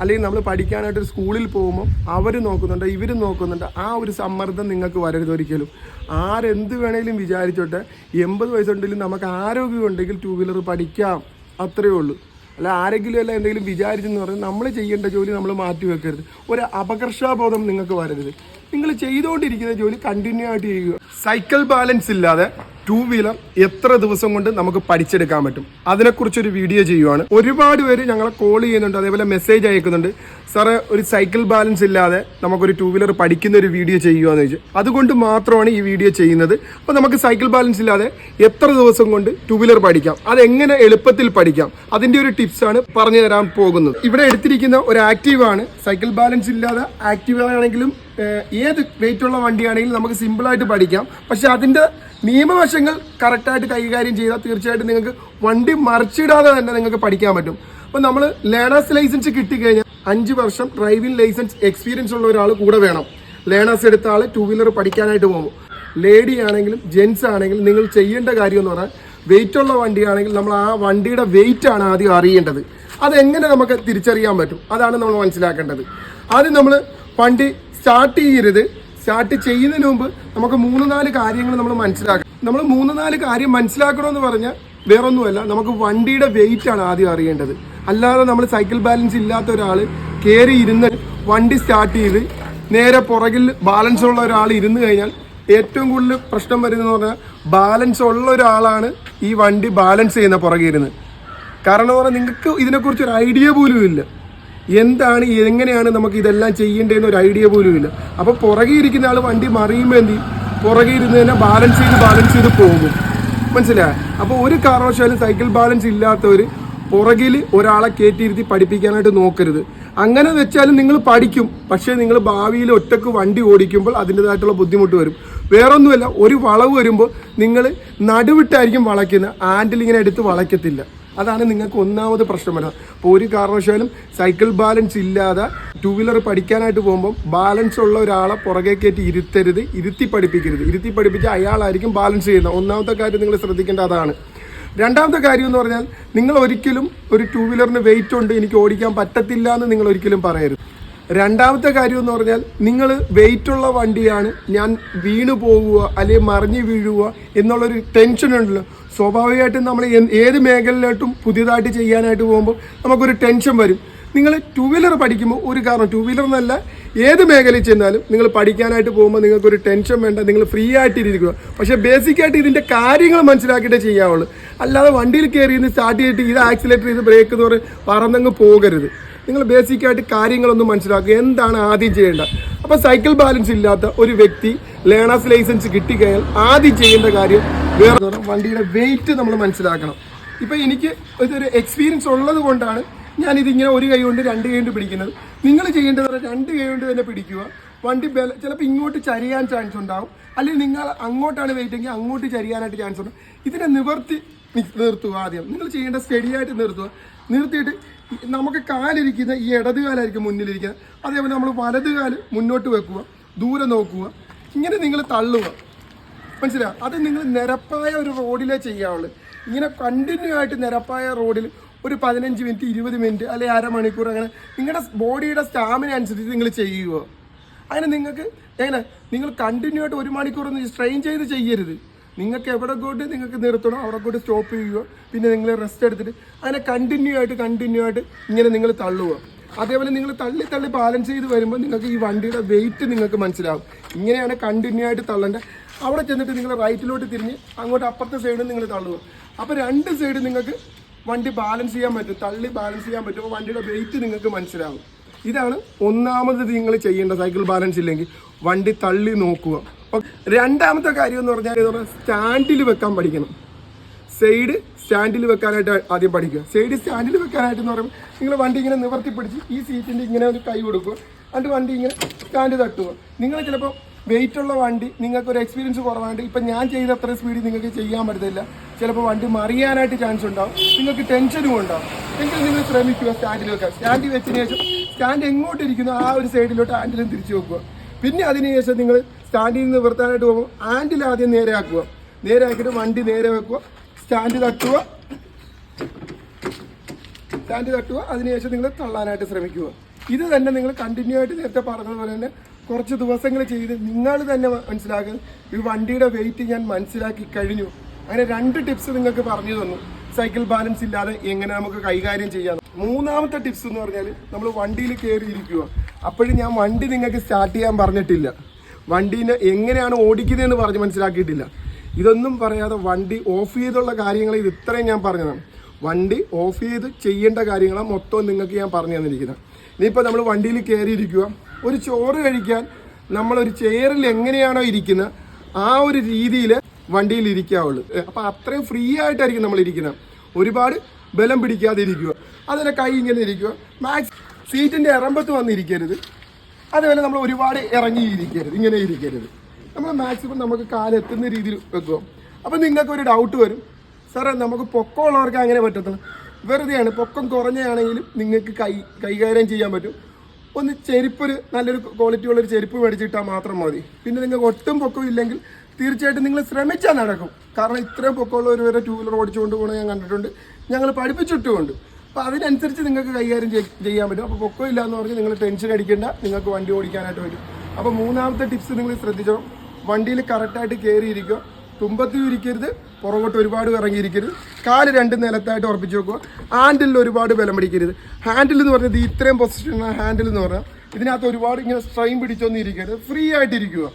അല്ലെങ്കിൽ നമ്മൾ പഠിക്കാനായിട്ട് ഒരു സ്കൂളിൽ പോകുമ്പോൾ അവർ നോക്കുന്നുണ്ട് ഇവർ നോക്കുന്നുണ്ട്. ആ ഒരു സമ്മർദ്ദം നിങ്ങൾക്ക് വരരുത് ഒരിക്കലും. ആരെന്ത് വേണേലും വിചാരിച്ചോട്ടെ എൺപത് വയസ്സുണ്ടെങ്കിലും നമുക്ക് ആരോഗ്യമുണ്ടെങ്കിൽ ടൂ വീലർ പഠിക്കാം. അത്രയേ ഉള്ളൂ. അല്ല ആരെങ്കിലും അല്ല എന്തെങ്കിലും വിചാരിച്ചെന്ന് പറഞ്ഞാൽ നമ്മൾ ചെയ്യേണ്ട ജോലി നമ്മൾ മാറ്റി വെക്കരുത്. ഒരു അപകർഷാബോധം നിങ്ങൾക്ക് വരരുത്. നിങ്ങൾ ചെയ്തുകൊണ്ടിരിക്കുന്ന ജോലി കണ്ടിന്യൂ ആയിട്ട് ചെയ്യുക. സൈക്കിൾ ബാലൻസ് ഇല്ലാതെ ടൂ വീലർ എത്ര ദിവസം കൊണ്ട് നമുക്ക് പഠിച്ചെടുക്കാൻ പറ്റും? അതിനെക്കുറിച്ചൊരു വീഡിയോ ചെയ്യുവാണ്. ഒരുപാട് പേര് ഞങ്ങളെ കോൾ ചെയ്യുന്നുണ്ട് അതേപോലെ മെസ്സേജ് അയക്കുന്നുണ്ട്. സാറേ ഒരു സൈക്കിൾ ബാലൻസ് ഇല്ലാതെ നമുക്കൊരു ടൂ വീലർ പഠിക്കുന്ന ഒരു വീഡിയോ ചെയ്യുകയെന്ന് ചോദിച്ചു. അതുകൊണ്ട് മാത്രമാണ് ഈ വീഡിയോ ചെയ്യുന്നത്. അപ്പോൾ നമുക്ക് സൈക്കിൾ ബാലൻസ് ഇല്ലാതെ എത്ര ദിവസം കൊണ്ട് ടൂ വീലർ പഠിക്കാം? അതെങ്ങനെ എളുപ്പത്തിൽ പഠിക്കാം? അതിന്റെ ഒരു ടിപ്സാണ് പറഞ്ഞു തരാൻ പോകുന്നത്. ഇവിടെ എടുത്തിരിക്കുന്ന ഒരു ആക്റ്റീവാണ് സൈക്കിൾ ബാലൻസ് ഇല്ലാതെ ആക്റ്റീവ് ആണെങ്കിലും ഏത് വെയിറ്റുള്ള വണ്ടിയാണെങ്കിലും നമുക്ക് സിമ്പിളായിട്ട് പഠിക്കാം. പക്ഷെ അതിന്റെ നിയമവശങ്ങൾ കറക്റ്റായിട്ട് കൈകാര്യം ചെയ്താൽ തീർച്ചയായിട്ടും നിങ്ങൾക്ക് വണ്ടി മറിച്ചിടാതെ തന്നെ നിങ്ങൾക്ക് പഠിക്കാൻ പറ്റും. അപ്പം നമ്മൾ ലേണേഴ്സ് ലൈസൻസ് കിട്ടിക്കഴിഞ്ഞാൽ അഞ്ച് വർഷം ഡ്രൈവിംഗ് ലൈസൻസ് എക്സ്പീരിയൻസ് ഉള്ള ഒരാൾ കൂടെ വേണം. ലേണേഴ്സ് എടുത്ത ആൾ ടു വീലർ പഠിക്കാനായിട്ട് പോകും. ലേഡി ആണെങ്കിലും ജെൻസ് ആണെങ്കിലും നിങ്ങൾ ചെയ്യേണ്ട കാര്യം എന്ന് പറഞ്ഞാൽ വെയിറ്റ് ഉള്ള വണ്ടിയാണെങ്കിൽ നമ്മൾ ആ വണ്ടിയുടെ വെയിറ്റ് ആണ് ആദ്യം അറിയേണ്ടത്. അതെങ്ങനെ നമുക്ക് തിരിച്ചറിയാൻ പറ്റും? അതാണ് നമ്മൾ മനസ്സിലാക്കേണ്ടത്. ആദ്യം നമ്മൾ വണ്ടി സ്റ്റാർട്ട് ചെയ്യരുത്. സ്റ്റാർട്ട് ചെയ്യുന്നതിന് മുമ്പ് നമുക്ക് മൂന്ന് നാല് കാര്യങ്ങൾ നമ്മൾ മനസ്സിലാക്കണം. നമ്മൾ മൂന്ന് നാല് കാര്യം മനസ്സിലാക്കണമെന്ന് പറഞ്ഞാൽ വേറൊന്നുമല്ല നമുക്ക് വണ്ടിയുടെ വെയിറ്റ് ആണ് ആദ്യം അറിയേണ്ടത്. അല്ലാതെ നമ്മൾ സൈക്കിൾ ബാലൻസ് ഇല്ലാത്ത ഒരാൾ കയറി ഇരുന്ന് വണ്ടി സ്റ്റാർട്ട് ചെയ്ത് നേരെ പുറകിൽ ബാലൻസ് ഉള്ള ഒരാൾ ഇരുന്ന് കഴിഞ്ഞാൽ ഏറ്റവും കൂടുതൽ പ്രശ്നം വരുന്നതെന്ന് പറഞ്ഞാൽ ബാലൻസ് ഉള്ള ഒരാളാണ് ഈ വണ്ടി ബാലൻസ് ചെയ്യുന്ന പുറകെ ഇരുന്ന്. കാരണം എന്ന് പറഞ്ഞാൽ നിങ്ങൾക്ക് ഇതിനെക്കുറിച്ച് ഒരു ഐഡിയ പോലും ഇല്ല. എന്താണ് എങ്ങനെയാണ് നമുക്ക് ഇതെല്ലാം ചെയ്യേണ്ടതെന്ന് ഒരു ഐഡിയ പോലും ഇല്ല. അപ്പോൾ പുറകെ ഇരിക്കുന്ന ആൾ വണ്ടി മറിയുമ്പോൾ എന്ത്? പുറകെ ഇരുന്ന് തന്നെ ബാലൻസ് ചെയ്ത് ബാലൻസ് ചെയ്ത് പോകും. മനസ്സിലായ? അപ്പോൾ ഒരു കാരണവശാലും സൈക്കിൾ ബാലൻസ് ഇല്ലാത്തവർ പുറകിൽ ഒരാളെ കയറ്റിയിരുത്തി പഠിപ്പിക്കാനായിട്ട് നോക്കരുത്. അങ്ങനെ വെച്ചാലും നിങ്ങൾ പഠിക്കും. പക്ഷേ നിങ്ങൾ ഭാവിയിൽ ഒറ്റയ്ക്ക് വണ്ടി ഓടിക്കുമ്പോൾ അതിന്റെതായിട്ടുള്ള ബുദ്ധിമുട്ട് വരും. വേറൊന്നുമല്ല ഒരു വളവ് വരുമ്പോൾ നിങ്ങൾ നടുവിട്ടായിരിക്കും വളയ്ക്കുന്നത്. ആൻഡിൽ ഇങ്ങനെ എടുത്ത് വളയ്ക്കത്തില്ല. അതാണ് നിങ്ങൾക്ക് ഒന്നാമത് പ്രശ്നം വരുന്നത്. അപ്പോൾ ഒരു കാരണവശാലും സൈക്കിൾ ബാലൻസ് ഇല്ലാതെ ടൂ വീലർ പഠിക്കാനായിട്ട് പോകുമ്പോൾ ബാലൻസ് ഉള്ള ഒരാളെ പുറകെ കയറ്റി ഇരുത്തരുത് ഇരുത്തി പഠിപ്പിക്കരുത്. ഇരുത്തി പഠിപ്പിച്ച് അയാളായിരിക്കും ബാലൻസ് ചെയ്യുന്നത്. ഒന്നാമത്തെ കാര്യം നിങ്ങൾ ശ്രദ്ധിക്കേണ്ട അതാണ്. രണ്ടാമത്തെ കാര്യം എന്ന് പറഞ്ഞാൽ നിങ്ങൾ ഒരിക്കലും ഒരു ടൂ വീലറിന് വെയിറ്റ് ഉണ്ട് എനിക്ക് ഓടിക്കാൻ പറ്റത്തില്ല എന്ന് നിങ്ങൾ ഒരിക്കലും പറയരുത്. രണ്ടാമത്തെ കാര്യം എന്ന് പറഞ്ഞാൽ നിങ്ങൾ വെയിറ്റുള്ള വണ്ടിയാണ് ഞാൻ വീണു പോവുക അല്ലെങ്കിൽ മറിഞ്ഞു വീഴുക എന്നുള്ളൊരു ടെൻഷൻ ഉണ്ടല്ലോ. സ്വാഭാവികമായിട്ടും നമ്മൾ ഏത് മേഖലയിലോട്ടും പുതിയതായിട്ട് ചെയ്യാനായിട്ട് പോകുമ്പോൾ നമുക്കൊരു ടെൻഷൻ വരും. നിങ്ങൾ ടു വീലർ പഠിക്കുമ്പോൾ ഒരു കാരണം ടു വീലർ എന്നല്ല ഏത് മേഖലയിൽ ചെന്നാലും നിങ്ങൾ പഠിക്കാനായിട്ട് പോകുമ്പോൾ നിങ്ങൾക്കൊരു ടെൻഷൻ വേണ്ട നിങ്ങൾ ഫ്രീ ആയിട്ട് ഇരിക്കുക പക്ഷേ ബേസിക്കായിട്ട് ഇതിന്റെ കാര്യങ്ങൾ മനസ്സിലാക്കിയിട്ടേ ചെയ്യാവുള്ളൂ. അല്ലാതെ വണ്ടിയിൽ കയറി ഇന്ന് സ്റ്റാർട്ട് ചെയ്തിട്ട് ഇത് ആക്സിലേറ്റർ ഇത് ബ്രേക്ക് എന്ന് പറഞ്ഞ് പറന്നങ്ങ് പോകരുത്. നിങ്ങൾ ബേസിക്കായിട്ട് കാര്യങ്ങളൊന്നും മനസ്സിലാക്കുക. എന്താണ് ആദ്യം ചെയ്യേണ്ടത്? അപ്പോൾ സൈക്കിൾ ബാലൻസ് ഇല്ലാത്ത ഒരു വ്യക്തി ലേണേഴ്സ് ലൈസൻസ് കിട്ടിക്കഴിഞ്ഞാൽ ആദ്യം ചെയ്യേണ്ട കാര്യം വേറെ വണ്ടിയുടെ വെയിറ്റ് നമ്മൾ മനസ്സിലാക്കണം. ഇപ്പം എനിക്ക് ഇതൊരു എക്സ്പീരിയൻസ് ഉള്ളത് കൊണ്ടാണ് ഞാനിതിങ്ങനെ ഒരു കൈ കൊണ്ട് രണ്ട് കൈ കൊണ്ട് പിടിക്കുന്നത്. നിങ്ങൾ ചെയ്യേണ്ടത് പറഞ്ഞാൽ രണ്ട് കൈ കൊണ്ട് തന്നെ പിടിക്കുക. വണ്ടി ബല ചിലപ്പോൾ ഇങ്ങോട്ട് ചരിയാൻ ചാൻസ് ഉണ്ടാവും. അല്ലെങ്കിൽ നിങ്ങൾ അങ്ങോട്ടാണ് വെയിറ്റ് എങ്കിൽ അങ്ങോട്ട് ചരിയാനായിട്ട് ചാൻസ് ഉണ്ട്. ഇതിനെ നിവർത്തി നിർത്തുക ആദ്യം. നിങ്ങൾ ചെയ്യേണ്ട സ്റ്റഡി ആയിട്ട് നിർത്തുക. നിർത്തിയിട്ട് നമുക്ക് കാലിരിക്കുന്ന ഈ ഇടത് കാലായിരിക്കും മുന്നിലിരിക്കുന്നത്. അതേപോലെ നമ്മൾ വലത് കാൽ മുന്നോട്ട് വെക്കുക. ദൂരെ നോക്കുക. ഇങ്ങനെ നിങ്ങൾ തള്ളുക. മനസ്സിലായോ? അത് നിങ്ങൾ നിരപ്പായ ഒരു റോഡിലേ ചെയ്യാവുള്ളൂ. ഇങ്ങനെ കണ്ടിന്യൂ ആയിട്ട് നിരപ്പായ റോഡിൽ ഒരു പതിനഞ്ച് മിനിറ്റ് ഇരുപത് മിനിറ്റ് അല്ലെങ്കിൽ അരമണിക്കൂർ അങ്ങനെ നിങ്ങളുടെ ബോഡിയുടെ സ്റ്റാമിന അനുസരിച്ച് നിങ്ങൾ ചെയ്യുക അങ്ങനെ നിങ്ങൾക്ക് എങ്ങനെ? നിങ്ങൾ കണ്ടിന്യൂ ആയിട്ട് ഒരു മണിക്കൂർ ഒന്ന് സ്ട്രെയിൻ ചെയ്ത് ചെയ്യരുത്. നിങ്ങൾക്ക് എവിടെ കൊണ്ട് നിങ്ങൾക്ക് നിർത്തണോ അവിടെ കൊണ്ട് സ്റ്റോപ്പ് ചെയ്യുക പിന്നെ നിങ്ങൾ റെസ്റ്റ് എടുത്തിട്ട് അങ്ങനെ കണ്ടിന്യൂ ആയിട്ട് കണ്ടിന്യൂ ആയിട്ട് ഇങ്ങനെ നിങ്ങൾ തള്ളുക അതേപോലെ നിങ്ങൾ തള്ളി തള്ളി ബാലൻസ് ചെയ്ത് വരുമ്പോൾ നിങ്ങൾക്ക് ഈ വണ്ടിയുടെ വെയിറ്റ് നിങ്ങൾക്ക് മനസ്സിലാവും. ഇങ്ങനെയാണ് കണ്ടിന്യൂ ആയിട്ട് തള്ളേണ്ടത് അവിടെ ചെന്നിട്ട് നിങ്ങൾ റൈറ്റിലോട്ട് തിരിഞ്ഞ് അങ്ങോട്ട് അപ്പുറത്തെ സൈഡും നിങ്ങൾ തള്ളുക. അപ്പോൾ രണ്ട് സൈഡ് നിങ്ങൾക്ക് വണ്ടി ബാലൻസ് ചെയ്യാൻ പറ്റും. തള്ളി ബാലൻസ് ചെയ്യാൻ പറ്റും. വണ്ടിയുടെ വെയിറ്റ് നിങ്ങൾക്ക് മനസ്സിലാവും. ഇതാണ് ഒന്നാമത് നിങ്ങൾ ചെയ്യേണ്ട സൈക്കിൾ ബാലൻസ് ഇല്ലെങ്കിൽ വണ്ടി തള്ളി നോക്കുക. രണ്ടാമത്തെ കാര്യം എന്ന് പറഞ്ഞാൽ സ്റ്റാൻഡിൽ വെക്കാൻ പഠിക്കണം. സൈഡ് സ്റ്റാൻഡിൽ വെക്കാനായിട്ട് ആദ്യം പഠിക്കുക. സൈഡ് സ്റ്റാൻഡിൽ വെക്കാനായിട്ട് എന്ന് പറയുമ്പോൾ നിങ്ങൾ വണ്ടി ഇങ്ങനെ നിവർത്തി പിടിച്ച് ഈ സീറ്റിന്റെ ഇങ്ങനെ ഒരു കൈ കൊടുക്കുക. എന്നിട്ട് വണ്ടി ഇങ്ങനെ സ്റ്റാൻഡ് തട്ടുക. നിങ്ങൾ ചിലപ്പോൾ വെയിറ്റ് ഉള്ള വണ്ടി നിങ്ങൾക്ക് ഒരു എക്സ്പീരിയൻസ് കുറവാണ്ട് ഇപ്പം ഞാൻ ചെയ്ത അത്ര സ്പീഡിൽ നിങ്ങൾക്ക് ചെയ്യാൻ പറ്റത്തില്ല. ചിലപ്പോൾ വണ്ടി മറിയാനായിട്ട് ചാൻസ് ഉണ്ടാവും. നിങ്ങൾക്ക് ടെൻഷനും ഉണ്ടാവും. എങ്കിൽ നിങ്ങൾ ശ്രമിക്കുക സ്റ്റാൻഡിൽ വെക്കാൻ. സ്റ്റാൻഡിൽ വെച്ചതിന് ശേഷം സ്റ്റാൻഡ് എങ്ങോട്ട് ഇരിക്കുന്നു ആ ഒരു സൈഡിലോട്ട് ആൻഡിലും തിരിച്ചു വെക്കുക. പിന്നെ അതിനുശേഷം നിങ്ങൾ സ്റ്റാൻഡിൽ നിന്ന് നിർത്താനായിട്ട് പോകുമ്പോൾ ആൻഡിൽ ആദ്യം നേരെ ആക്കുക. നേരെ ആക്കിയിട്ട് വണ്ടി നേരെ വെക്കുക. സ്റ്റാൻഡ് തട്ടുക. സ്റ്റാൻഡ് തട്ടുക. അതിനുശേഷം നിങ്ങൾ തള്ളാനായിട്ട് ശ്രമിക്കുക. ഇത് തന്നെ നിങ്ങൾ കണ്ടിന്യൂ ആയിട്ട് നേരത്തെ പറഞ്ഞതുപോലെ തന്നെ കുറച്ച് ദിവസങ്ങൾ ചെയ്ത് നിങ്ങൾ തന്നെ മനസ്സിലാക്കുക ഈ വണ്ടിയുടെ വെയിറ്റ് ഞാൻ മനസ്സിലാക്കി കഴിഞ്ഞു. അങ്ങനെ രണ്ട് ടിപ്സ് നിങ്ങൾക്ക് പറഞ്ഞു തന്നു. സൈക്കിൾ ബാലൻസ് ഇല്ലാതെ എങ്ങനെ നമുക്ക് കൈകാര്യം ചെയ്യാം. മൂന്നാമത്തെ ടിപ്സ് എന്ന് പറഞ്ഞാൽ നമ്മൾ വണ്ടിയിൽ കയറി ഇരിക്കുക. അപ്പോഴും ഞാൻ വണ്ടി നിങ്ങൾക്ക് സ്റ്റാർട്ട് ചെയ്യാൻ പറഞ്ഞിട്ടില്ല. വണ്ടീനെ എങ്ങനെയാണ് ഓടിക്കുന്നതെന്ന് പറഞ്ഞ് മനസ്സിലാക്കിയിട്ടില്ല. ഇതൊന്നും പറയാതെ വണ്ടി ഓഫ് ചെയ്തുള്ള കാര്യങ്ങൾ ഇത് ഇത്രയും ഞാൻ പറഞ്ഞതാണ്. വണ്ടി ഓഫ് ചെയ്ത് ചെയ്യേണ്ട കാര്യങ്ങളാണ് മൊത്തം നിങ്ങൾക്ക് ഞാൻ പറഞ്ഞു തന്നിരിക്കുന്നത്. ഇനിയിപ്പോൾ നമ്മൾ വണ്ടിയിൽ കയറിയിരിക്കുക. ഒരു ചോറ് കഴിക്കാൻ നമ്മളൊരു ചെയറിൽ എങ്ങനെയാണോ ഇരിക്കുന്നത് ആ ഒരു രീതിയിൽ വണ്ടിയിൽ ഇരിക്കാവുള്ളൂ. അപ്പോൾ അത്രയും ഫ്രീ ആയിട്ടായിരിക്കും നമ്മൾ ഇരിക്കുന്നത് ഒരുപാട് ബലം പിടിക്കാതെ ഇരിക്കുക. അതിനെ കൈ ഇങ്ങനെ ഇരിക്കുക. മാക്സ് സീറ്റിന്റെ ഇറമ്പത്ത് വന്നിരിക്കരുത് അതുപോലെ നമ്മൾ ഒരുപാട് ഇറങ്ങിയിരിക്കരുത് ഇങ്ങനെ ഇരിക്കരുത്. നമ്മൾ മാക്സിമം നമുക്ക് കാലെത്തുന്ന രീതിയിൽ വെക്കുക. അപ്പോൾ നിങ്ങൾക്ക് ഒരു ഡൗട്ട് വരും. സാറേ നമുക്ക് പൊക്കമുള്ളവർക്ക് അങ്ങനെ പറ്റത്തില്ല. വെറുതെയാണ് പൊക്കം കുറഞ്ഞാണെങ്കിലും നിങ്ങൾക്ക് കൈ കൈകാര്യം ചെയ്യാൻ പറ്റും. ഒന്ന് ചെരുപ്പൊരു നല്ലൊരു ക്വാളിറ്റി ഉള്ളൊരു ചെരുപ്പ് മേടിച്ചിട്ടാൽ മാത്രം മതി. പിന്നെ നിങ്ങൾക്ക് ഒട്ടും പൊക്കം ഇല്ലെങ്കിൽ തീർച്ചയായിട്ടും നിങ്ങൾ ശ്രമിച്ചാൽ നടക്കും. കാരണം ഇത്രയും പൊക്കമുള്ളവർ വരെ ടൂ വീലർ ഓടിച്ചുകൊണ്ട് പോകണം ഞാൻ കണ്ടിട്ടുണ്ട്. ഞങ്ങൾ പഠിപ്പിച്ചിട്ടുമുണ്ട്. അപ്പോൾ അതിനനുസരിച്ച് നിങ്ങൾക്ക് കൈകാര്യം ചെയ്യാൻ പറ്റും. അപ്പോൾ പൊക്കം ഇല്ല എന്ന് നിങ്ങൾ ടെൻഷൻ അടിക്കേണ്ട. നിങ്ങൾക്ക് വണ്ടി ഓടിക്കാനായിട്ട് പറ്റും. അപ്പോൾ മൂന്നാമത്തെ ടിപ്സ് നിങ്ങൾ ശ്രദ്ധിച്ചോ? വണ്ടിയിൽ കറക്റ്റായിട്ട് കയറിയിരിക്കുക തുമ്പത്തും ഇരിക്കരുത്. പുറകോട്ട് ഒരുപാട് ഇറങ്ങിയിരിക്കരുത്. കാൽ രണ്ട് നിലത്തായിട്ട് ഉറപ്പിച്ച് വെക്കുക. ഹാൻഡിലിൽ ഒരുപാട് ബലം പിടിക്കരുത്. ഹാൻഡിൽ എന്ന് പറഞ്ഞത് ഇത്രയും പൊസിഷനാണ് ഹാൻഡിൽ എന്ന് പറഞ്ഞാൽ. ഇതിനകത്ത് ഒരുപാട് ഇങ്ങനെ സ്ട്രെയിൻ പിടിച്ചൊന്നും ഇരിക്കരുത് ഫ്രീ ആയിട്ടിരിക്കുക.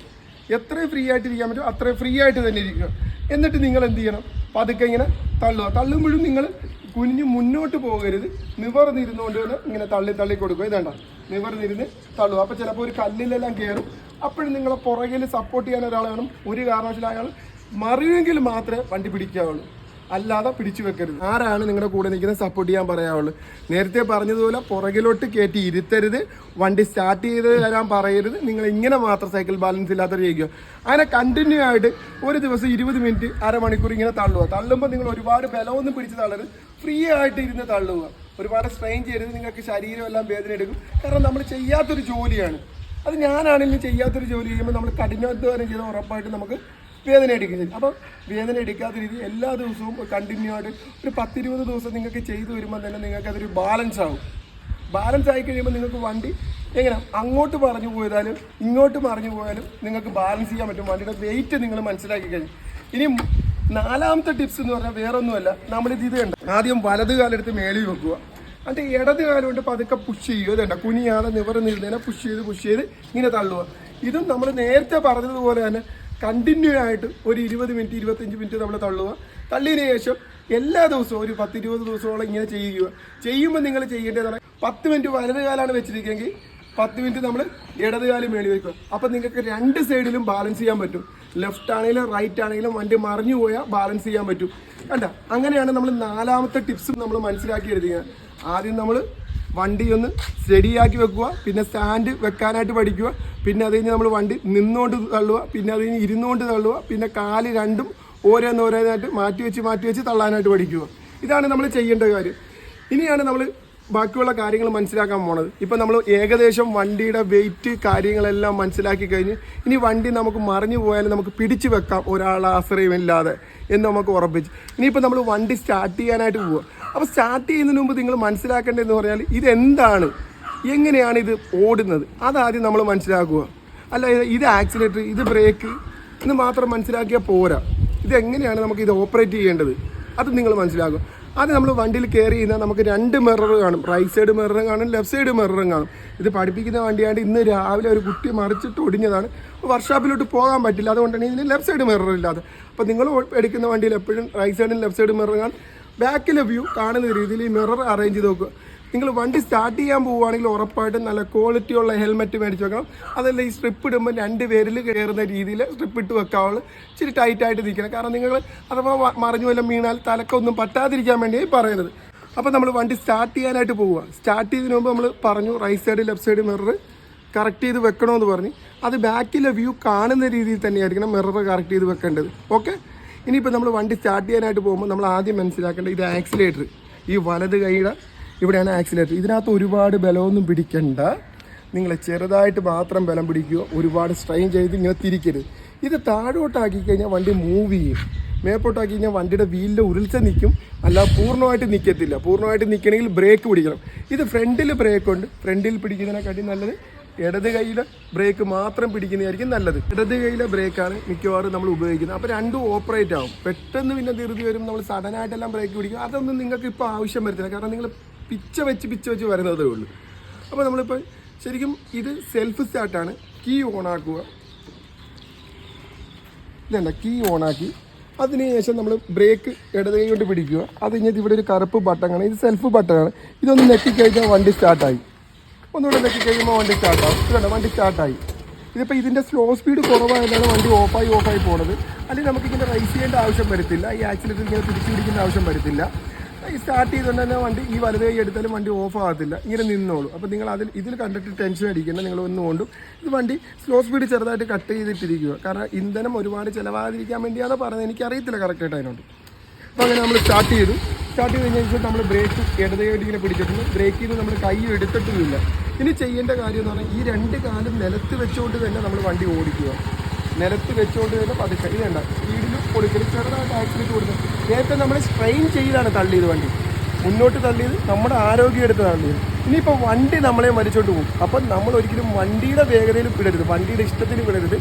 എത്രയും ഫ്രീ ആയിട്ട് പറ്റും അത്രയും ഫ്രീ ആയിട്ട് തന്നെ ഇരിക്കുക. എന്നിട്ട് നിങ്ങൾ എന്ത് ചെയ്യണം? പതുക്കെ ഇങ്ങനെ തള്ളുക. തള്ളുമ്പോഴും നിങ്ങൾ കുനിഞ്ഞ് മുന്നോട്ട് പോകരുത്. നിവർന്നിരുന്നുകൊണ്ട് ഇങ്ങനെ തള്ളി തള്ളി കൊടുക്കുക. ഇതേണ്ട? നിവർന്നിരുന്ന് തള്ളുക. അപ്പോൾ ചിലപ്പോൾ ഒരു കല്ലിലെല്ലാം കയറും അപ്പോഴും നിങ്ങളെ പുറകിൽ സപ്പോർട്ട് ചെയ്യാൻ ഒരാൾ വേണം. ഒരു കാരണവശാലും അയാൾ മറിയുമെങ്കിൽ മാത്രമേ വണ്ടി പിടിക്കാവുള്ളൂ. അല്ലാതെ പിടിച്ചു വെക്കരുത്. ആരാണ് നിങ്ങളുടെ കൂടെ നിൽക്കുന്നത് സപ്പോർട്ട് ചെയ്യാൻ പറയാവുള്ളൂ. നേരത്തെ പറഞ്ഞതുപോലെ പുറകിലോട്ട് കയറ്റി ഇരുത്തരുത്. വണ്ടി സ്റ്റാർട്ട് ചെയ്ത് തരാൻ പറയരുത്. നിങ്ങൾ ഇങ്ങനെ മാത്രം സൈക്കിൾ ബാലൻസ് ഇല്ലാത്ത ചെയ്യുക അങ്ങനെ കണ്ടിന്യൂ ആയിട്ട് ഒരു ദിവസം ഇരുപത് മിനിറ്റ് അരമണിക്കൂർ ഇങ്ങനെ തള്ളുക. തള്ളുമ്പോൾ നിങ്ങൾ ഒരുപാട് ബലമൊന്നും പിടിച്ച് തള്ളരുത്. ഫ്രീ ആയിട്ട് ഇരുന്ന് തള്ളുക. ഒരുപാട് സ്ട്രെയിൻ ചെയ്യരുത്. നിങ്ങൾക്ക് ശരീരമെല്ലാം വേദന എടുക്കും കാരണം നമ്മൾ ചെയ്യാത്തൊരു ജോലിയാണ്. അത് ഞാനാണെങ്കിലും ചെയ്യാത്തൊരു ജോലി ചെയ്യുമ്പോൾ നമ്മൾ കഠിനാധ്വാനം ചെയ്താൽ ഉറപ്പായിട്ട് നമുക്ക് വേദന എടുക്കുന്നത് അപ്പോൾ വേദന എടുക്കാത്ത രീതി എല്ലാ ദിവസവും കണ്ടിന്യൂ ആയിട്ട് ഒരു പത്തിരുപത് ദിവസം നിങ്ങൾക്ക് ചെയ്തു വരുമ്പോൾ തന്നെ നിങ്ങൾക്ക് അതൊരു ബാലൻസ് ആവും. ബാലൻസ് ആയി കഴിയുമ്പോൾ നിങ്ങൾക്ക് വണ്ടി എങ്ങനെ അങ്ങോട്ട് പറഞ്ഞു പോയതാലും ഇങ്ങോട്ട് പറഞ്ഞു പോയാലും നിങ്ങൾക്ക് ബാലൻസ് ചെയ്യാൻ പറ്റും. വണ്ടിയുടെ വെയിറ്റ് നിങ്ങൾ മനസ്സിലാക്കി കഴിഞ്ഞു. ഇനി നാലാമത്തെ ടിപ്സ് എന്ന് പറഞ്ഞാൽ വേറൊന്നുമല്ല. നമ്മളിത് ഇത് കണ്ട? ആദ്യം വലത് കാലെടുത്ത് മേളിൽ വെക്കുക. എന്നിട്ട് ഇടത് കാലുകൊണ്ട് പതുക്കെ പുഷ് ചെയ്യുക. ഇതേണ്ട കുനിയാതെ നിവർന്നിരുന്നതിനെ പുഷ് ചെയ്ത് പുഷ് ചെയ്ത് ഇങ്ങനെ തള്ളുക. ഇതും നമ്മൾ നേരത്തെ പറഞ്ഞതുപോലെ തന്നെ കണ്ടിന്യൂ ആയിട്ട് ഒരു ഇരുപത് മിനിറ്റ് ഇരുപത്തഞ്ച് മിനിറ്റ് നമ്മൾ തള്ളുക. തള്ളിയതിന് ശേഷം എല്ലാ ദിവസവും ഒരു പത്തിരുപത് ദിവസമോളം ഇങ്ങനെ ചെയ്യുക. ചെയ്യുമ്പോൾ നിങ്ങൾ ചെയ്യേണ്ടതാണ് പത്ത് മിനിറ്റ് വലത് കാലാണ് വെച്ചിരിക്കുകയെങ്കിൽ പത്ത് മിനിറ്റ് നമ്മൾ ഇടത് കാലം മേളി വെക്കുക. അപ്പം നിങ്ങൾക്ക് രണ്ട് സൈഡിലും ബാലൻസ് ചെയ്യാൻ പറ്റും. ലെഫ്റ്റ് ആണെങ്കിലും റൈറ്റ് ആണെങ്കിലും വണ്ടി മറിഞ്ഞു പോയാൽ ബാലൻസ് ചെയ്യാൻ പറ്റും. കണ്ട? അങ്ങനെയാണ് നമ്മൾ നാലാമത്തെ ടിപ്സും നമ്മൾ മനസ്സിലാക്കി എടുക്കുന്നത് ആദ്യം നമ്മൾ വണ്ടി ഒന്ന് സ്റ്റഡിയാക്കി വെക്കുക പിന്നെ സ്റ്റാൻഡ് വെക്കാനായിട്ട് പഠിക്കുക പിന്നെ അത് കഴിഞ്ഞ് നമ്മൾ വണ്ടി നിന്നുകൊണ്ട് തള്ളുക പിന്നെ അത് കഴിഞ്ഞ് ഇരുന്നുകൊണ്ട് തള്ളുക പിന്നെ കാൽ രണ്ടും ഓരോന്നോരോന്നായിട്ട് മാറ്റി വെച്ച് മാറ്റി വെച്ച് തള്ളാനായിട്ട് പഠിക്കുക. ഇതാണ് നമ്മൾ ചെയ്യേണ്ട കാര്യം. ഇനിയാണ് നമ്മൾ ബാക്കിയുള്ള കാര്യങ്ങൾ മനസ്സിലാക്കാൻ പോണത്. ഇപ്പം നമ്മൾ ഏകദേശം വണ്ടിയുടെ വെയിറ്റ് കാര്യങ്ങളെല്ലാം മനസ്സിലാക്കി കഴിഞ്ഞ് ഇനി വണ്ടി നമുക്ക് മറിഞ്ഞു പോയാലും നമുക്ക് പിടിച്ചു വെക്കാം ഒരാളെ ആശ്രയമില്ലാതെ എന്ന് നമുക്ക് ഉറപ്പിച്ച്. ഇനിയിപ്പോൾ നമ്മൾ വണ്ടി സ്റ്റാർട്ട് ചെയ്യാനായിട്ട് പോവുക അപ്പോൾ സ്റ്റാർട്ട് ചെയ്യുന്നതിന് മുമ്പ് നിങ്ങൾ മനസ്സിലാക്കേണ്ടതെന്ന് പറഞ്ഞാൽ ഇതെന്താണ്? എങ്ങനെയാണ് ഇത് ഓടുന്നത്? അതാദ്യം നമ്മൾ മനസ്സിലാക്കുക. അല്ല ഇത് ആക്സിലേറ്റർ ഇത് ബ്രേക്ക് എന്ന് മാത്രം മനസ്സിലാക്കിയാൽ പോരാ. ഇതെങ്ങനെയാണ് നമുക്ക് ഇത് ഓപ്പറേറ്റ് ചെയ്യേണ്ടത്? അത് നിങ്ങൾ മനസ്സിലാക്കുക. അത് നമ്മൾ വണ്ടിയിൽ കയറി കഴിഞ്ഞാൽ നമുക്ക് രണ്ട് മിറർ കാണും. റൈറ്റ് സൈഡ് മിററും കാണും ലെഫ്റ്റ് സൈഡ് മിററും കാണും. ഇത് പഠിപ്പിക്കുന്ന വണ്ടിയാണ്ട് ഇന്ന് രാവിലെ ഒരു കുട്ടി മറിച്ചിട്ട് ഒടിഞ്ഞതാണ്. വർക്ക്ഷോപ്പിലോട്ട് പോകാൻ പറ്റില്ല. അതുകൊണ്ടാണ് ഇതിന് ലെഫ്റ്റ് സൈഡ് മിറർ അപ്പോൾ നിങ്ങൾ എടുക്കുന്ന വണ്ടിയിൽ എപ്പോഴും റൈറ്റ് സൈഡും ലെഫ്റ്റ് സൈഡ് മിറർ കാണും. ബാക്കിലെ വ്യൂ കാണുന്ന രീതിയിൽ ഈ മിറർ അറേഞ്ച് ചെയ്ത് നോക്കുക നിങ്ങൾ വണ്ടി സ്റ്റാർട്ട് ചെയ്യാൻ പോവുകയാണെങ്കിൽ ഉറപ്പായിട്ടും നല്ല ക്വാളിറ്റി ഉള്ള ഹെൽമെറ്റ് മേടിച്ച് വെക്കണം. അതല്ല ഈ സ്ട്രിപ്പ് ഇടുമ്പോൾ രണ്ട് പേരിൽ കയറുന്ന രീതിയിൽ സ്ട്രിപ്പ് ഇട്ട് വെക്കാവുള്ളൂ. ഇച്ചിരി ടൈറ്റായിട്ട് നിൽക്കണം. കാരണം നിങ്ങൾ അഥവാ മറിഞ്ഞു വല്ലതും വീണാൽ തലക്കൊന്നും പറ്റാതിരിക്കാൻ വേണ്ടിയായി പറയുന്നത്. അപ്പോൾ നമ്മൾ വണ്ടി സ്റ്റാർട്ട് ചെയ്യാനായിട്ട് പോവുക. സ്റ്റാർട്ട് ചെയ്തതിന് മുമ്പ് നമ്മൾ പറഞ്ഞു right side left side mirror correct ചെയ്ത് വെക്കണമെന്ന് പറഞ്ഞ്. അത് ബാക്കിലെ വ്യൂ കാണുന്ന രീതിയിൽ തന്നെയായിരിക്കണം മിറർ കറക്റ്റ് ചെയ്ത് വെക്കേണ്ടത്. ഓക്കെ ഇനിയിപ്പോൾ നമ്മൾ വണ്ടി സ്റ്റാർട്ട് ചെയ്യാനായിട്ട് പോകുമ്പോൾ നമ്മൾ ആദ്യം മനസ്സിലാക്കേണ്ടത് ഇത് ആക്സിലേറ്റർ ഈ വലത് കൈയുടെ ഇവിടെയാണ് ആക്സിലേറ്റർ ഇതിനകത്ത് ഒരുപാട് ബലമൊന്നും പിടിക്കണ്ട. നിങ്ങൾ ചെറുതായിട്ട് മാത്രം ബലം പിടിക്കുക. ഒരുപാട് സ്ട്രെയിൻ ചെയ്ത് ഇങ്ങനെ തിരിക്കരുത്. ഇത് താഴോട്ടാക്കി കഴിഞ്ഞാൽ വണ്ടി മൂവ് ചെയ്യും. മേപ്പോട്ടാക്കി കഴിഞ്ഞാൽ വണ്ടിയുടെ വീലിന്റെ ഉരുൾച്ച നിൽക്കും അല്ല പൂർണമായിട്ട് നിൽക്കത്തില്ല പൂർണമായിട്ട് നിൽക്കണമെങ്കിൽ ബ്രേക്ക് പിടിക്കണം. ഇത് ഫ്രണ്ടിൽ ബ്രേക്ക് ഉണ്ട്. ഫ്രണ്ടിൽ പിടിക്കുന്നതിനെക്കാട്ടി നല്ലത് ഇടത് കൈയിലെ ബ്രേക്ക് മാത്രം പിടിക്കുന്നതായിരിക്കും നല്ലത്. ഇടത് കൈയിലെ ബ്രേക്കാണ് മിക്കവാറും നമ്മൾ ഉപയോഗിക്കുന്നത്. അപ്പോൾ രണ്ടും ഓപ്പറേറ്റ് ആവും. പെട്ടെന്ന് പിന്നെ ധൃതി വരും നമ്മൾ സഡനായിട്ടെല്ലാം ബ്രേക്ക് പിടിക്കും. അതൊന്നും നിങ്ങൾക്ക് ഇപ്പോൾ ആവശ്യം വരത്തില്ല. കാരണം നിങ്ങൾ പിച്ച വെച്ച് പിച്ച വെച്ച് വരുന്നതേ ഉള്ളൂ. അപ്പോൾ നമ്മളിപ്പോൾ ശരിക്കും ഇത് സെൽഫ് സ്റ്റാർട്ടാണ് കീ ഓൺ ആക്കുക. ഇതല്ല കീ ഓണാക്കി അതിനുശേഷം നമ്മൾ ബ്രേക്ക് ഇടത് കൈ കൊണ്ട് പിടിക്കുക. അത് കഴിഞ്ഞിട്ട് ഇവിടെ ഒരു കറുപ്പ് ബട്ടൺ കാണാം ഇത് സെൽഫ് ബട്ടൺ ആണ്. ഇതൊന്ന് നെറ്റിക്കഴിഞ്ഞാൽ വണ്ടി സ്റ്റാർട്ടായി ഒന്നുകൂടെ നെക്കി കഴിയുമ്പോൾ വണ്ടി സ്റ്റാർട്ടാവും ഇതുണ്ട്? വണ്ടി സ്റ്റാർട്ടായി ഇതിപ്പോൾ ഇതിന്റെ സ്ലോ സ്പീഡ് കുറവായതാണ് വണ്ടി ഓഫായി ഓഫായി പോണത്. അല്ലെങ്കിൽ നമുക്ക് റൈസ് ചെയ്യേണ്ട ആവശ്യം വരത്തില്ല. ഈ ആക്സിലേറ്റർ ഇങ്ങനെ തിരിച്ചു പിടിക്കേണ്ട ആവശ്യം വരത്തില്ല. ഈ സ്റ്റാർട്ട് ചെയ്തുകൊണ്ട് തന്നെ വണ്ടി ഈ വലത് കൈ എടുത്താലും വണ്ടി ഓഫ് ആകത്തില്ല. ഇങ്ങനെ നിന്നോളൂ. അപ്പോൾ നിങ്ങൾ അതിൽ ഇതിൽ കണ്ടിട്ട് ടെൻഷൻ അടിക്കേണ്ട. നിങ്ങൾ ഒന്നുകൊണ്ടും ഇത് വണ്ടി സ്ലോ സ്പീഡ് ചെറുതായിട്ട് കട്ട് ചെയ്തിട്ടിരിക്കുക. കാരണം ഇന്ധനം ഒരുപാട് ചിലവാതിരിക്കാൻ വേണ്ടിയാണ് പറഞ്ഞത്? എനിക്കറിയത്തില്ല കറക്റ്റായിട്ട് അതിനോട്. അപ്പോൾ അങ്ങനെ നമ്മൾ സ്റ്റാർട്ട് ചെയ്തു. സ്റ്റാർട്ട് ചെയ്ത് കഴിഞ്ഞ ശേഷം നമ്മൾ ബ്രേക്ക് ഇടതയായിട്ട് ഇങ്ങനെ പിടിച്ചിട്ടുണ്ട്. ബ്രേക്ക് ചെയ്ത് നമ്മൾ കൈ എടുത്തിട്ടുമില്ല. ഇനി ചെയ്യേണ്ട കാര്യം എന്ന് പറഞ്ഞാൽ ഈ രണ്ട് കാലും നിലത്ത് വെച്ചുകൊണ്ട് തന്നെ നമ്മൾ വണ്ടി ഓടിക്കുക. നിലത്ത് വെച്ചുകൊണ്ട് തന്നെ പതുക്കെ. ഇത് വേണ്ട സ്പീഡിലും കൊടുക്കലും. ചെറുതായിട്ട് ആക്സിഡന്റ് കൊടുക്കുക. നേരത്തെ നമ്മൾ സ്ട്രെയിൻ ചെയ്താണ് തള്ളിയത് വണ്ടി. മുന്നോട്ട് തള്ളിയത് നമ്മുടെ ആരോഗ്യം എടുത്ത് തള്ളിയത്. ഇനിയിപ്പോൾ വണ്ടി നമ്മളെ മരിച്ചോണ്ട് പോകും. അപ്പം നമ്മൾ ഒരിക്കലും വണ്ടിയുടെ വേഗതയിൽ വിടരുത്. വണ്ടിയുടെ ഇഷ്ടത്തിന് വിടരുത്.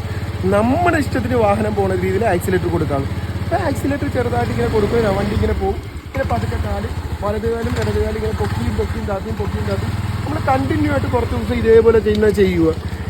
നമ്മുടെ ഇഷ്ടത്തിന് വാഹനം പോകുന്ന രീതിയിൽ ആക്സിലേറ്റർ കൊടുക്കാം അപ്പോൾ ആക്സിലേറ്റർ ചെറുതായിട്ട് ഇങ്ങനെ കൊടുക്കുക വണ്ടി ഇങ്ങനെ പോകും. ഇങ്ങനെ പതുക്കെ കാൽ വലതുകാലും ഇടതുകാലും ഇങ്ങനെ പൊക്കിയും പൊക്കിയും താത്തിയും പൊക്കിയും താത്തിയും നമ്മൾ കണ്ടിന്യൂ ആയിട്ട് കുറച്ച് ദിവസം ഇതേപോലെ ചെയ്യുന്ന ചെയ്യുക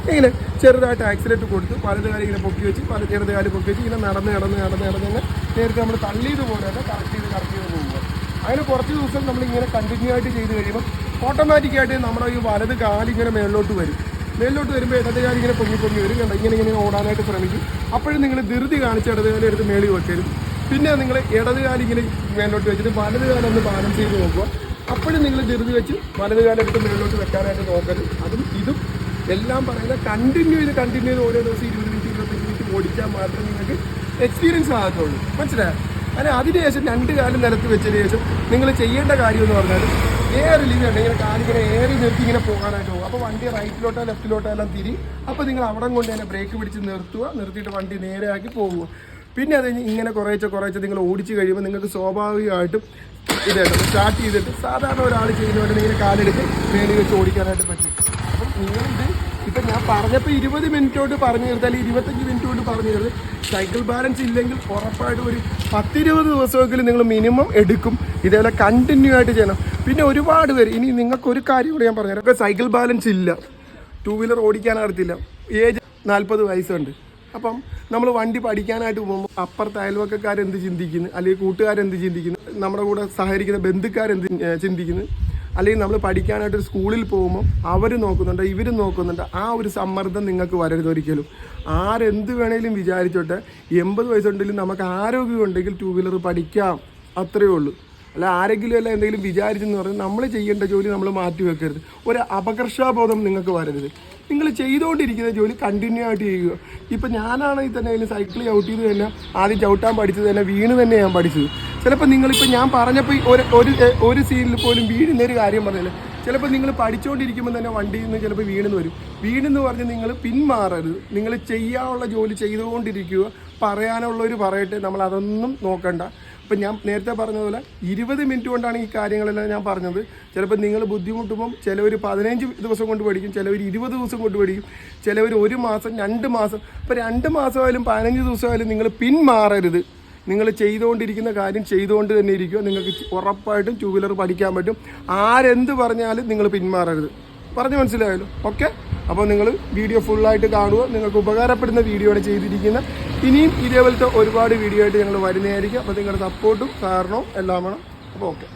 ഇങ്ങനെ ചെറുതായിട്ട് ആക്സിഡന്റ് കൊടുത്ത് വലതുകാലം ഇങ്ങനെ പൊക്കി വെച്ച് പല ഇടതുകാലം പൊക്കി വെച്ച് ഇങ്ങനെ നടന്ന് നടന്ന് നടന്ന് നടന്ന് നേരത്തെ നമ്മൾ തള്ളിയത് പോലെ തന്നെ കറക്റ്റ് ചെയ്ത് കറക്റ്റ് ചെയ്ത് പോകുക അങ്ങനെ കുറച്ച് ദിവസം നമ്മൾ ഇങ്ങനെ കണ്ടിന്യൂ ആയിട്ട് ചെയ്ത് കഴിയുമ്പോൾ ഓട്ടോമാറ്റിക്കായിട്ട് നമ്മുടെ ഈ വലത് കാലിങ്ങനെ മേളിലോട്ട് വരും. മേളിലോട്ട് വരുമ്പോൾ ഇടത് കാലം ഇങ്ങനെ പൊങ്ങി പൊങ്ങി വരും കണ്ടോ? ഇങ്ങനെ ഇങ്ങനെ ഓടാനായിട്ട് ശ്രമിക്കും. അപ്പോഴും നിങ്ങൾ ധൃതി കാണിച്ച് ഇടത് കാലം എടുത്ത് മേളിൽ വെക്കരുത്. പിന്നെ നിങ്ങൾ ഇടത് കാലം ഇങ്ങനെ മേളിലോട്ട് വെച്ചിട്ട് വലത് കാലം ഒന്ന് ബാലൻസ് ചെയ്ത് നോക്കുക. അപ്പോഴും നിങ്ങൾ ധൃതി വെച്ച് വലത് കാലം എടുത്ത് മേലോട്ട് വെക്കാനായിട്ട് നോക്കരുത്. അതും ഇതും എല്ലാം പറയുന്നത് കണ്ടിന്യൂ ചെയ്ത് കണ്ടിന്യൂ ചെയ്ത് ഓരോ ദിവസം ഇരുപത് മിനിറ്റ് ഇരുപത്തഞ്ച് മിനിറ്റ് ഓടിച്ചാൽ മാത്രമേ നിങ്ങൾക്ക് എക്സ്പീരിയൻസ് ആകത്തുള്ളൂ. മനസ്സിലായോ? അങ്ങനെ അതിനുശേഷം രണ്ട് കാലം നിലത്ത് വെച്ചതിന് ശേഷം നിങ്ങൾ ചെയ്യേണ്ട കാര്യം എന്ന് പറഞ്ഞാൽ എയർ റിലീസ് ഉണ്ട് ഇങ്ങനെ കാലിങ്ങനെ ഏറി നിർത്തി ഇങ്ങനെ പോകാനായിട്ട് പോകും. അപ്പോൾ വണ്ടി റൈറ്റിലോട്ടോ ലെഫ്റ്റിലോട്ടോ എല്ലാം തിരി. അപ്പോൾ നിങ്ങൾ അവിടെ കൊണ്ട് തന്നെ ബ്രേക്ക് പിടിച്ച് നിർത്തുക. നിർത്തിയിട്ട് വണ്ടി നേരെയാക്കി പോകുക. പിന്നെ അത് ഇങ്ങനെ കുറേശ്ശെ കുറേശ്ശെ നിങ്ങൾ ഓടിച്ച് കഴിയുമ്പോൾ നിങ്ങൾക്ക് സ്വാഭാവികമായിട്ടും ഇതായിട്ട് സ്റ്റാർട്ട് ചെയ്തിട്ട് സാധാരണ ഒരാൾ ചെയ്യുന്നതുകൊണ്ട് ഇങ്ങനെ കാലെടുത്ത് മേളിൽ വെച്ച് ഓടിക്കാനായിട്ട് പറ്റും. അപ്പം നിങ്ങളിത് ഇപ്പം ഞാൻ പറഞ്ഞപ്പോൾ ഇരുപത് മിനിറ്റ് കൊണ്ട് പറഞ്ഞു തീർത്ത് അല്ലെങ്കിൽ ഇരുപത്തഞ്ച് മിനിറ്റ് കൊണ്ട് പറഞ്ഞു തീർത്ത് സൈക്കിൾ ബാലൻസ് ഇല്ലെങ്കിൽ ഉറപ്പായിട്ടും ഒരു പത്തിരുപത് ദിവസമെങ്കിലും നിങ്ങൾ മിനിമം എടുക്കും. ഇതേപോലെ കണ്ടിന്യൂ ആയിട്ട് ചെയ്യണം. പിന്നെ ഒരുപാട് പേര് ഇനി നിങ്ങൾക്ക് ഒരു കാര്യം കൂടി ഞാൻ പറഞ്ഞുതരാം. സൈക്കിൾ ബാലൻസ് ഇല്ല. ടൂ വീലർ ഓടിക്കാൻ അറിയത്തില്ല. ഏജ് നാൽപ്പത് വയസ്സുണ്ട്. അപ്പം നമ്മൾ വണ്ടി പഠിക്കാനായിട്ട് പോകുമ്പോൾ അപ്പുറത്തെ അയൽവക്കക്കാരെന്ത് ചിന്തിക്കുന്നു? അല്ലെങ്കിൽ കൂട്ടുകാരെന്ത് ചിന്തിക്കുന്നു? നമ്മുടെ കൂടെ സഹകരിക്കുന്ന ബന്ധുക്കാരെന്ത് ചിന്തിക്കുന്നു? അല്ലെങ്കിൽ നമ്മൾ പഠിക്കാനായിട്ട് ഒരു സ്കൂളിൽ പോകുമ്പോൾ അവർ നോക്കുന്നുണ്ട് ഇവർ നോക്കുന്നുണ്ട്. ആ ഒരു സമ്മർദ്ദം നിങ്ങൾക്ക് വരരുത് ഒരിക്കലും. ആരെന്ത് വേണേലും വിചാരിച്ചോട്ടെ. എൺപത് വയസ്സുണ്ടെങ്കിലും നമുക്ക് ആരോഗ്യം ഉണ്ടെങ്കിൽ ടൂ വീലർ പഠിക്കാം. അത്രയേ ഉള്ളൂ. അല്ല ആരെങ്കിലും അല്ല എന്തെങ്കിലും വിചാരിച്ചെന്ന് പറഞ്ഞാൽ നമ്മൾ ചെയ്യേണ്ട ജോലി നമ്മൾ മാറ്റി വെക്കരുത്. ഒരു അപകർഷാബോധം നിങ്ങൾക്ക് വരരുത്. നിങ്ങൾ ചെയ്തുകൊണ്ടിരിക്കുന്ന ജോലി കണ്ടിന്യൂ ആയിട്ട് ചെയ്യുക. ഇപ്പം ഞാനാണെങ്കിൽ തന്നെ അതിൽ സൈക്കിൾ ചവിട്ടിയത് തന്നെ ആദ്യം ചവിട്ടാൻ പഠിച്ചത് തന്നെ വീണ് തന്നെ ഞാൻ പഠിച്ചത്. ചിലപ്പോൾ നിങ്ങളിപ്പോൾ ഞാൻ പറഞ്ഞപ്പോൾ ഒരു ഒരു ഒരു സീനിൽ പോലും വീഴുന്നൊരു കാര്യം പറഞ്ഞില്ല. ചിലപ്പോൾ നിങ്ങൾ പഠിച്ചുകൊണ്ടിരിക്കുമ്പോൾ തന്നെ വണ്ടിയിൽ നിന്ന് ചിലപ്പോൾ വീണെന്ന് വരും. വീണെന്ന് പറഞ്ഞ് നിങ്ങൾ പിന്മാറരുത്. നിങ്ങൾ ചെയ്യാനുള്ള ജോലി ചെയ്തുകൊണ്ടിരിക്കുക. പറയാനുള്ളവർ പറയട്ടെ. നമ്മൾ അതൊന്നും നോക്കണ്ട. ഇപ്പം ഞാൻ നേരത്തെ പറഞ്ഞതുപോലെ ഇരുപത് മിനിറ്റ് കൊണ്ടാണ് ഈ കാര്യങ്ങളെല്ലാം ഞാൻ പറഞ്ഞത്. ചിലപ്പോൾ നിങ്ങൾ ബുദ്ധിമുട്ടുമ്പം ചിലവർ പതിനഞ്ച് ദിവസം കൊണ്ട് പഠിക്കും ചിലവർ ഇരുപത് ദിവസം കൊണ്ട് പഠിക്കും ചിലവർ ഒരു മാസം രണ്ട് മാസം. ഇപ്പോൾ രണ്ട് മാസമായാലും പതിനഞ്ച് ദിവസമായാലും നിങ്ങൾ പിന്മാറരുത്. നിങ്ങൾ ചെയ്തുകൊണ്ടിരിക്കുന്ന കാര്യം ചെയ്തുകൊണ്ട് തന്നെ ഇരിക്കുക. നിങ്ങൾക്ക് ഉറപ്പായിട്ടും ടൂ വീലർ പഠിക്കാൻ പറ്റും. ആരെന്ത് പറഞ്ഞാലും നിങ്ങൾ പിന്മാറരുത്. പറഞ്ഞു മനസ്സിലായല്ലോ? ഓക്കെ? അപ്പോൾ നിങ്ങൾ വീഡിയോ ഫുള്ളായിട്ട് കാണുക. നിങ്ങൾക്ക് ഉപകാരപ്പെടുന്ന വീഡിയോ ആണ് ചെയ്തിരിക്കുന്നത്. ഇനിയും ഇതേപോലത്തെ ഒരുപാട് വീഡിയോ ആയിട്ട് ഞങ്ങൾ വരുന്നതായിരിക്കും. അപ്പോൾ നിങ്ങളുടെ സപ്പോർട്ടും കാരണവും എല്ലാം വേണം. അപ്പോൾ ഓക്കെ